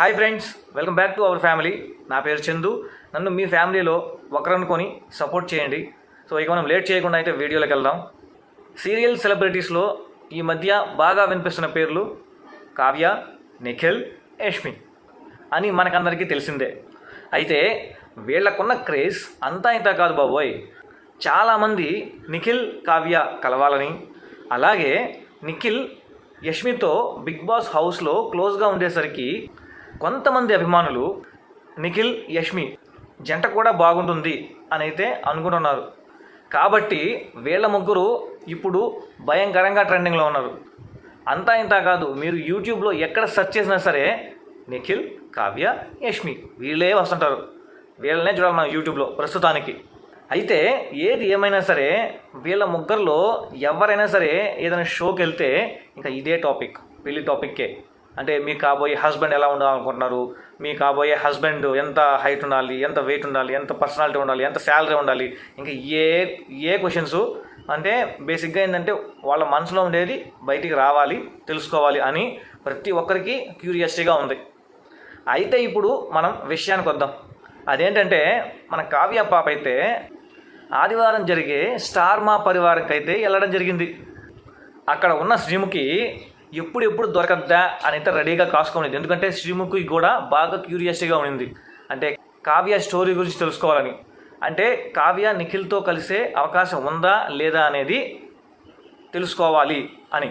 Hi friends welcome back to our family. నా పేరు చందు. నన్ను మీ ఫ్యామిలీలో ఒకరనుకొని సపోర్ట్ చేయండి. సో ఇక మనం లేట్ చేయకుండా అయితే వీడియోలోకి వెళ్దాం. సీరియల్ సెలబ్రిటీస్లో ఈ మధ్య బాగా వినిపిస్తున్న పేర్లు కావ్య నిఖిల్ యష్మి అని మనకందరికీ తెలిసిందే. అయితే వీళ్ళకున్న క్రేజ్ అంతా ఇంత కాదు బాబోయ్. చాలామంది నిఖిల్ కావ్య కలవాలని అలాగే నిఖిల్ యష్మితో బిగ్ బాస్ హౌస్లో క్లోజ్గా ఉండేసరికి కొంతమంది అభిమానులు నిఖిల్ యష్మి జంట కూడా బాగుంటుంది అని అయితే అనుకుంటున్నారు. కాబట్టి వీళ్ళ ముగ్గురు ఇప్పుడు భయంకరంగా ట్రెండింగ్లో ఉన్నారు. అంతా ఇంత కాదు మీరు యూట్యూబ్లో ఎక్కడ సెర్చ్ చేసినా సరే నిఖిల్ కావ్య యష్మి వీళ్ళే వస్తుంటారు. వీళ్ళనే చూడాలి మనం యూట్యూబ్లో ప్రస్తుతానికి. అయితే ఏది ఏమైనా సరే వీళ్ళ ముగ్గురులో ఎవరైనా సరే ఏదైనా షోకి వెళ్తే ఇంకా ఇదే టాపిక్ పెళ్ళి టాపిక్కే. అంటే మీ కాబోయే హస్బెండ్ ఎలా ఉండాలనుకుంటున్నారు? మీ కాబోయే హస్బెండ్ ఎంత హైట్ ఉండాలి ఎంత వెయిట్ ఉండాలి ఎంత పర్సనాలిటీ ఉండాలి ఎంత శాలరీ ఉండాలి? ఇంకా ఏ ఏ క్వశ్చన్స్? అంటే బేసిక్గా ఏంటంటే వాళ్ళ మనసులో ఉండేది బయటికి రావాలి తెలుసుకోవాలి అని ప్రతి ఒక్కరికి క్యూరియాసిటీగా ఉంది. అయితే ఇప్పుడు మనం విషయానికి వద్దాం. అదేంటంటే మన కావ్య పాప అయితే ఆదివారం జరిగే స్టార్ మా పరివారంకి అయితే వెళ్ళడం జరిగింది. అక్కడ ఉన్న శ్రీముఖి ఎప్పుడెప్పుడు దొరకద్దా అని అయితే రెడీగా కాసుకునేది ఎందుకంటే శ్రీముఖి కూడా బాగా క్యూరియాసిటీగా ఉండింది. అంటే కావ్య స్టోరీ గురించి తెలుసుకోవాలని. అంటే కావ్య నిఖిల్తో కలిసే అవకాశం ఉందా లేదా అనేది తెలుసుకోవాలి అని.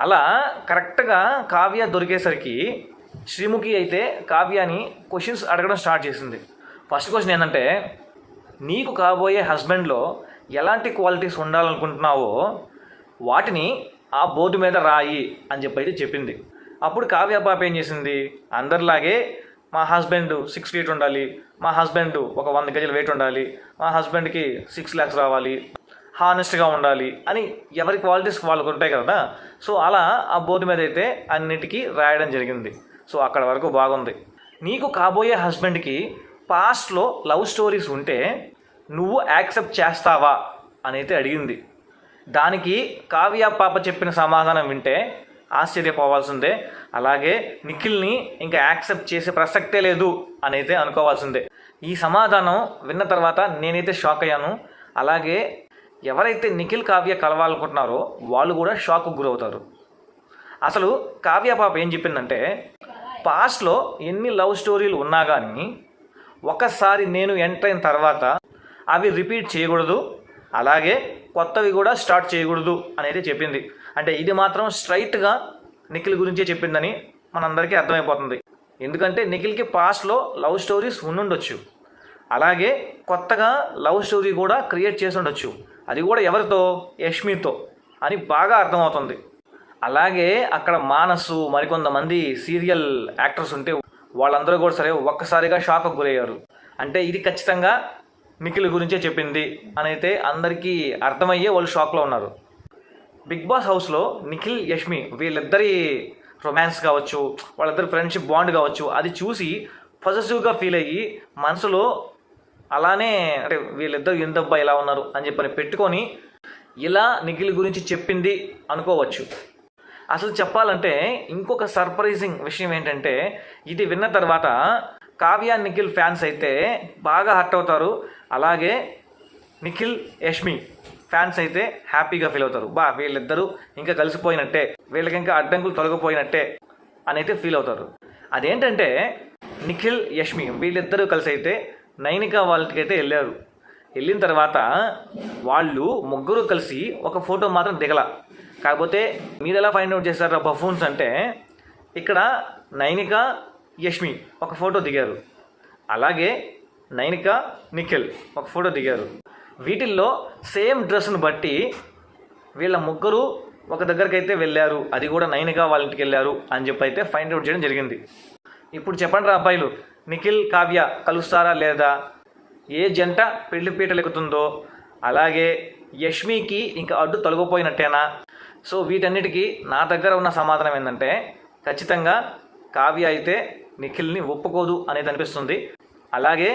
అలా కరెక్ట్గా కావ్య దొరికేసరికి శ్రీముఖి అయితే కావ్యాని క్వశ్చన్స్ అడగడం స్టార్ట్ చేసింది. ఫస్ట్ క్వశ్చన్ ఏంటంటే నీకు కాబోయే హస్బెండ్లో ఎలాంటి క్వాలిటీస్ ఉండాలనుకుంటున్నావో వాటిని ఆ బోర్డు మీద రాయి అని చెప్పి అయితే చెప్పింది. అప్పుడు కావ్య పాప ఏం చేసింది? అందరిలాగే మా హస్బెండ్ సిక్స్ ఫీట్ ఉండాలి మా హస్బెండ్ ఒక వంద గజల వెయిట్ ఉండాలి మా హస్బెండ్కి సిక్స్ ల్యాక్స్ రావాలి హానెస్ట్గా ఉండాలి అని ఎవరి క్వాలిటీస్ వాళ్ళకు ఉంటాయి కదా. సో అలా ఆ బోర్డు మీద అయితే అన్నిటికీ రాయడం జరిగింది. సో అక్కడ వరకు బాగుంది. నీకు కాబోయే హస్బెండ్కి పాస్ట్లో లవ్ స్టోరీస్ ఉంటే నువ్వు యాక్సెప్ట్ చేస్తావా? అని అయితే అడిగింది. దానికి కావ్య పాప చెప్పిన సమాధానం వింటే ఆశ్చర్యపోవాల్సిందే. అలాగే నిఖిల్ని ఇంకా యాక్సెప్ట్ చేసే ప్రసక్తే లేదు అని అయితే అనుకోవాల్సిందే. ఈ సమాధానం విన్న తర్వాత నేనైతే షాక్ అయ్యాను. అలాగే ఎవరైతే నిఖిల్ కావ్య కలవాలనుకుంటున్నారో వాళ్ళు కూడా షాక్కు గురవుతారు. అసలు కావ్య పాప ఏం చెప్పిందంటే పాస్ట్లో ఎన్ని లవ్ స్టోరీలు ఉన్నా కానీ ఒకసారి నేను ఎంటర్ అయిన తర్వాత అవి రిపీట్ చేయకూడదు. అలాగే కొత్తవి కూడా స్టార్ట్ చేయకూడదు అనేది చెప్పింది. అంటే ఇది మాత్రం స్ట్రైట్గా నిఖిల్ గురించే చెప్పిందని మనందరికీ అర్థమైపోతుంది. ఎందుకంటే నిఖిల్కి పాస్ట్లో లవ్ స్టోరీస్ ఉండుండొచ్చు. అలాగే కొత్తగా లవ్ స్టోరీ కూడా క్రియేట్ చేసి ఉండొచ్చు అది కూడా ఎవరితో? యష్మితో అని బాగా అర్థమవుతుంది. అలాగే అక్కడ మానసు మరికొంతమంది సీరియల్ యాక్టర్స్ ఉంటే వాళ్ళందరూ కూడా సరే ఒక్కసారిగా షాక్కి గురయ్యారు. అంటే ఇది ఖచ్చితంగా నిఖిల్ గురించే చెప్పింది అని అయితే అందరికీ అర్థమయ్యే వాళ్ళు షాక్లో ఉన్నారు. బిగ్ బాస్ హౌస్లో నిఖిల్ యష్మి వీళ్ళిద్దరి రొమాన్స్ కావచ్చు వాళ్ళిద్దరి ఫ్రెండ్షిప్ బాండ్ కావచ్చు అది చూసి పాజిటివ్గా ఫీల్ అయ్యి మనసులో అలానే అంటే వీళ్ళిద్దరు ఎంతబ్బా ఇలా ఉన్నారు? అని చెప్పని పెట్టుకొని ఇలా నిఖిల్ గురించి చెప్పింది అనుకోవచ్చు. అసలు చెప్పాలంటే ఇంకొక సర్ప్రైజింగ్ విషయం ఏంటంటే ఇది విన్న తర్వాత కావ్య నిఖిల్ ఫ్యాన్స్ అయితే బాగా హర్ట్ అవుతారు. అలాగే నిఖిల్ యష్మి ఫ్యాన్స్ అయితే హ్యాపీగా ఫీల్ అవుతారు. బా వీళ్ళిద్దరూ ఇంకా కలిసిపోయినట్టే వీళ్ళకి ఇంకా అడ్డంకులు తొలగిపోయినట్టే అని అయితే ఫీల్ అవుతారు. అదేంటంటే నిఖిల్ యష్మి వీళ్ళిద్దరూ కలిసి అయితే నైనిక వాళ్ళకి అయితే వెళ్ళారు. వెళ్ళిన తర్వాత వాళ్ళు ముగ్గురు కలిసి ఒక ఫోటో మాత్రం దిగల. కాకపోతే మీరు ఎలా ఫైండ్ అవుట్ చేశారు బఫూన్స్ అంటే ఇక్కడ నైనిక యష్మి ఒక ఫోటో దిగారు. అలాగే నైనిక నిఖిల్ ఒక ఫోటో దిగారు. వీటిల్లో సేమ్ డ్రెస్ను బట్టి వీళ్ళ ముగ్గురు ఒక దగ్గరికి అయితే వెళ్ళారు. అది కూడా నైనిక వాళ్ళ ఇంటికి వెళ్ళారు అని చెప్పి అయితే ఫైండ్ అవుట్ చేయడం జరిగింది. ఇప్పుడు చెప్పండి రా అబ్బాయిలు నిఖిల్ కావ్య కలుస్తారా లేదా? ఏ జంట పెళ్ళి పీటలెక్కుతుందో అలాగే యష్మికి ఇంకా అడ్డు తొలగిపోయినట్టేనా? సో వీటన్నిటికీ నా దగ్గర ఉన్న సమాధానం ఏంటంటే ఖచ్చితంగా కావ్య అయితే నిఖిల్ని ఒప్పుకోదు అనేది అనిపిస్తుంది. అలాగే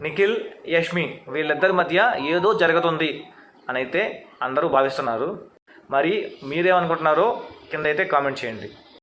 నిఖిల్ యష్మి వీళ్ళిద్దరి మధ్య ఏదో జరుగుతుంది అని అయితే అందరూ భావిస్తున్నారు. మరి మీరేమనుకుంటున్నారో కింద అయితే కామెంట్ చేయండి.